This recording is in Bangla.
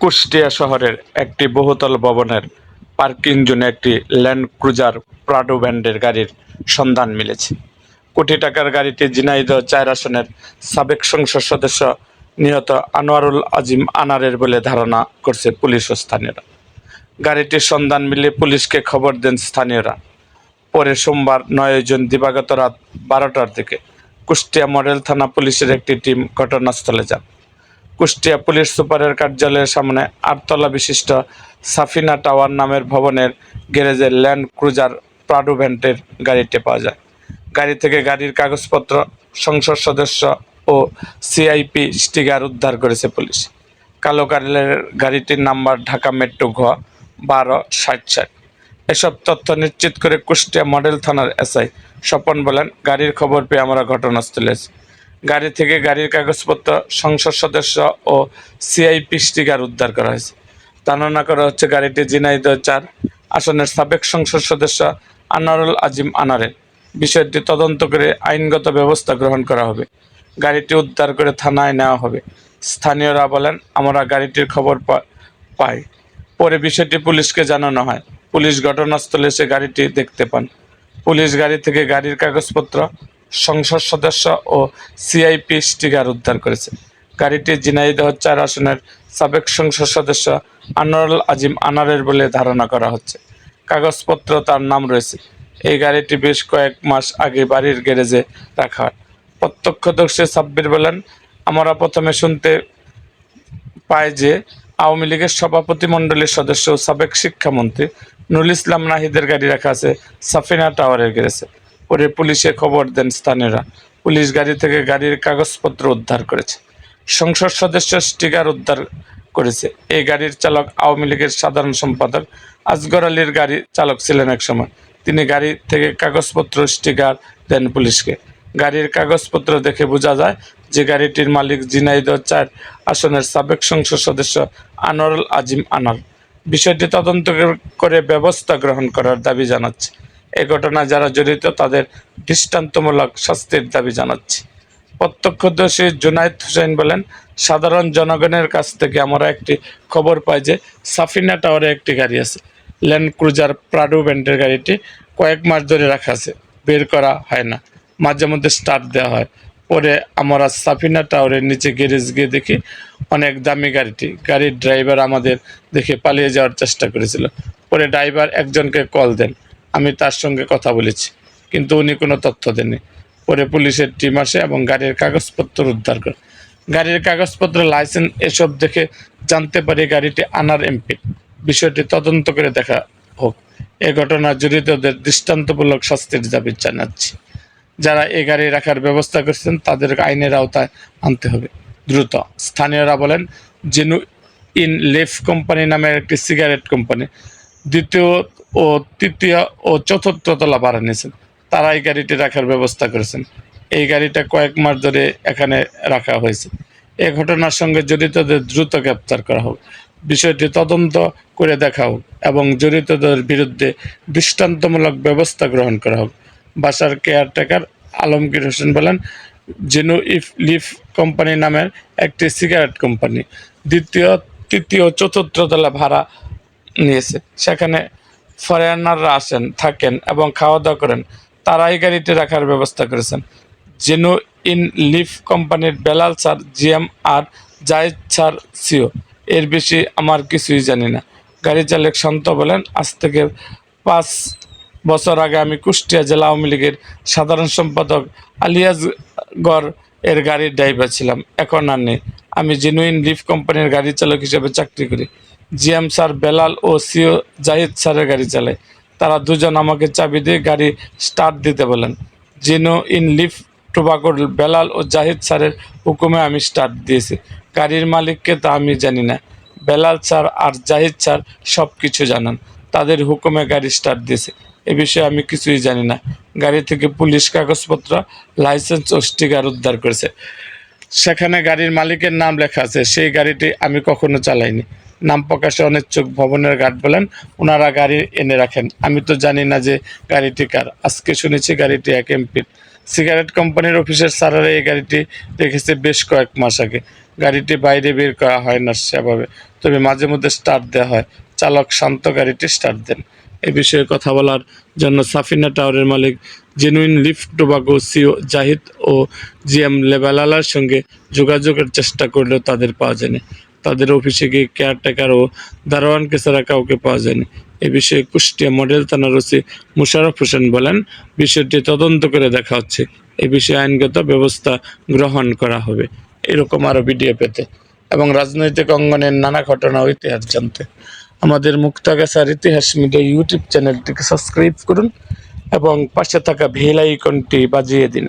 কুষ্টিয়া শহরের একটি বহুতল ভবনের পার্কিং জোনে একটি ল্যান্ড ক্রুজার প্রাডো ব্র্যান্ডের গাড়ির সন্ধান মিলেছে। কোটি টাকার গাড়িটি ঝিনাইদহ চার আসনের সাবেক সংসদ সদস্য নিহত আনোয়ারুল আজিম আনারের বলে ধারণা করছে পুলিশ ও স্থানীয়রা। গাড়িটির সন্ধান মিলে পুলিশকে খবর দেন স্থানীয়রা। পরে সোমবার নয় জুন দিবাগত রাত বারোটার দিকে কুষ্টিয়া মডেল থানা পুলিশের একটি টিম ঘটনাস্থলে যান। কুষ্টিয়া পুলিশ সুপারের কার্যালয়ের সামনে আটতলা বিশিষ্ট সাফিনা টাওয়ার নামের ভবনের গ্যারেজে ল্যান্ড ক্রুজার প্রাডো ভ্যান্টের গাড়িটি পাওয়া যায়। গাড়ি থেকে গাড়ির কাগজপত্র, সংসদ সদস্য ও সিআইপি স্টিকার উদ্ধার করেছে পুলিশ। কালো কালারের গাড়িটির নাম্বার ঢাকা মেট্রো ঘ বারো ষাট ষাট। এসব তথ্য নিশ্চিত করে কুষ্টিয়া মডেল থানার এসআই স্বপন বলেন, গাড়ির খবর পেয়ে আমরা ঘটনাস্থলে গাড়ি থেকে গাড়ির কাগজপত্র, সংসদ সদস্য ও সিআইপি স্টিকার উদ্ধার করা হয়েছে। ধারণা করা হচ্ছে গাড়িটি ঝিনাইদহ চার আসনের সাবেক সংসদ সদস্য আনারুল আজিম আনারের বিষয়টি তদন্ত করে আইনগত ব্যবস্থা গ্রহণ করা হবে। গাড়িটি উদ্ধার করে থানায় নেওয়া হবে। স্থানীয়রা বলেন, আমরা গাড়িটির খবর পাই। পরে বিষয়টি পুলিশকে জানানো হয়। পুলিশ ঘটনাস্থলে এসে গাড়িটি দেখতে পান। পুলিশ গাড়ি থেকে গাড়ির কাগজপত্র সংসদ সদস্য ও সিআইপি স্টিকার উদ্ধার করেছে। গাড়িটি ঝিনাইদহ চার আসনের সাবেক সংসদ সদস্য আনোয়ারুল আজিম আনারের বলে ধারণা করা হচ্ছে। কাগজপত্র তার নাম রয়েছে। এই গাড়িটি বেশ কয়েক মাস আগে বাড়ির গ্যারেজে রাখা হয়। প্রত্যক্ষদর্শী সাব্বির বলেন, আমরা প্রথমে শুনতে পাই যে আওয়ামী লীগের সভাপতিমণ্ডলীর সদস্য ও সাবেক শিক্ষামন্ত্রী নুরুল ইসলাম নাহিদের গাড়ি রাখা আছে সাফিনা টাওয়ারের গেছে পরে পুলিশে খবর দেন স্থানীয়রা। পুলিশ গাড়ি থেকে গাড়ির কাগজপত্র উদ্ধার করেছে। সংসদ সদস্য স্টিকার উদ্ধার করেছে। এই গাড়ির চালক আওয়ামী লীগের সাধারণ সম্পাদক। আজগর আলীর গাড়ি চালক ছিলেন এক সময়। তিনি গাড়ি থেকে কাগজপত্র স্টিকার দেন পুলিশকে। গাড়ির কাগজপত্র দেখে বোঝা যায় যে গাড়িটির মালিক জিনাইদ চার আসনের সাবেক সংসদ সদস্য আনোয়ারুল আজিম আনার। বিষয়টি তদন্ত করে ব্যবস্থা গ্রহণ করার দাবি জানাচ্ছে। এ ঘটনায় যারা জড়িত, তাদের দৃষ্টান্তমূলক শাস্তির দাবি জানাচ্ছি। প্রত্যক্ষদর্শী জুনায়েদ হোসেন বলেন, সাধারণ জনগণের কাছ থেকে আমরা একটি খবর পাই যে সাফিনা টাওয়ারে একটি গাড়ি আছে। ল্যান্ড ক্রুজার প্রাডো ব্যান্ডের গাড়িটি কয়েক মাস ধরে রাখা আছে, বের করা হয় না। মাঝে মধ্যে স্টার্ট দেওয়া হয়। পরে আমরা সাফিনা টাওয়ারের নিচে গ্যারেজ গিয়ে দেখি অনেক দামি গাড়িটি। গাড়ির ড্রাইভার আমাদের দেখে পালিয়ে যাওয়ার চেষ্টা করেছিল। পরে ড্রাইভার একজনকে কল দেন। আমি তার সঙ্গে কথা বলেছি, কিন্তু উনি কোনো তথ্য দেননি। পরে পুলিশের টিম আসে এবং গাড়ির কাগজপত্র উদ্ধার করে। গাড়ির কাগজপত্র, লাইসেন্স এসব দেখে জানতে পারি গাড়িটি আনার এমপি। বিষয়টি তদন্ত করে দেখা হোক। এ ঘটনা জড়িতদের দৃষ্টান্তমূলক শাস্তির দাবি জানাচ্ছি। যারা এই গাড়ি রাখার ব্যবস্থা করছেন, তাদের আইনের আওতায় আনতে হবে। দ্রুত। স্থানীয়রা বলেন জেনু ইন লেফ কোম্পানি নামের একটি সিগারেট কোম্পানি দ্বিতীয় ও তৃতীয় ও চতুর্থ তলা ভাড়া নিয়েছেন। তারা এই গাড়িটি রাখার ব্যবস্থা করেছেন। এই গাড়িটা কয়েক মাস ধরে এখানে রাখা হয়েছে। এ ঘটনার সঙ্গে জড়িতদের দ্রুত গ্রেপ্তার করা হোক। বিষয়টি তদন্ত করে দেখা হোক এবং জড়িতদের বিরুদ্ধে দৃষ্টান্তমূলক ব্যবস্থা গ্রহণ করা হোক। বাসার কেয়ারটেকার আলমগীর হোসেন বলেন জেনু ইফ লিফ কোম্পানি নামের একটি সিগারেট কোম্পানি। দ্বিতীয়, তৃতীয় চতুর্থ তলা ভাড়া নিয়েছে। সেখানে ফরেনাররা আসেন, থাকেন এবং খাওয়া দাওয়া করেন। তারাই গাড়িটি রাখার ব্যবস্থা করেছেন। জেনু ইন লিফ কোম্পানির বেলাল স্যার, জিএম আর জায়েদ স্যার সিও। এর বেশি আমার কিছুই জানি না। গাড়ি চালক শান্ত বলেন, আজ থেকে পাঁচ বছর আগে আমি কুষ্টিয়া জেলা আওয়ামী লীগের সাধারণ সম্পাদক আলিয়াজগড় এর গাড়ির ড্রাইভার ছিলাম। এখন আর নেই। আমি জেনুইন লিফ কোম্পানির গাড়ি চালক হিসেবে চাকরি করি। জিএম স্যার বেলাল ও সিও জাহিদ স্যারের গাড়ি চালায়। তারা দুজন আমাকে চাবি দিয়ে গাড়ি স্টার্ট দিতে বলেন। জিনো ইন লিফ টোবাকোর বেলাল ও জাহিদ স্যারের হুকুমে আমি স্টার্ট দিয়েছি। গাড়ির মালিককে তা আমি জানি না। বেলাল স্যার আর জাহিদ স্যার সব কিছু জানান। তাদের হুকুমে গাড়ি স্টার্ট দিয়েছে। এ বিষয়ে আমি কিছুই জানি না। গাড়ি থেকে পুলিশ কাগজপত্র, লাইসেন্স ও স্টিকার উদ্ধার করেছে। সেখানে গাড়ির মালিকের নাম লেখা আছে। সেই গাড়িটি আমি কখনো চালাইনি। নাম প্রকাশে অনিচ্ছুক ভবনের গার্ড বলেন, ওনারা গাড়ি এনে রাখেন। আমি তো জানি না যে গাড়িটি কার। আজকে শুনেছি গাড়িটি এক এমপির। সিগারেট কোম্পানির অফিসের স্যারেরা এই গাড়িটি রেখেছে বেশ কয়েক মাস আগে। গাড়িটি বাইরে বের করা হয় না সেভাবে। তবে মাঝে মধ্যে স্টার্ট দেওয়া হয়। চালক শান্ত গাড়িটি স্টার্ট দেন। এ বিষয়ে কথা বলার জন্য সাফিনা টাওয়ারের মালিক genuine leaf tobacco CO Zahid ও জিএম লেবালালার সঙ্গে যোগাযোগের চেষ্টা করলেও তাদের পাওয়া যায়নি। তাদের অফিসে গিয়ে কেয়ারটেকার ও দারোয়ানকে ছাড়া কাউকে পাওয়া যায়নি। এ বিষয়ে কুষ্টিয়া মডেল থানার ওসি মুশারফ হোসেন বলেন, বিষয়টি তদন্ত করে দেখা হচ্ছে। এ বিষয়ে আইনগত ব্যবস্থা গ্রহণ করা হবে। এরকম আরও ভিডিও পেতে এবং রাজনৈতিক অঙ্গনের নানা ঘটনা ও ইতিহাস জানতে। আমাদের মুক্তাগাছার ইতিহাস মিডিয়া ইউটিউব চ্যানেলটিকে সাবস্ক্রাইব করুন এবং পাশে থাকা ভেল আইকনটি বাজিয়ে দিন।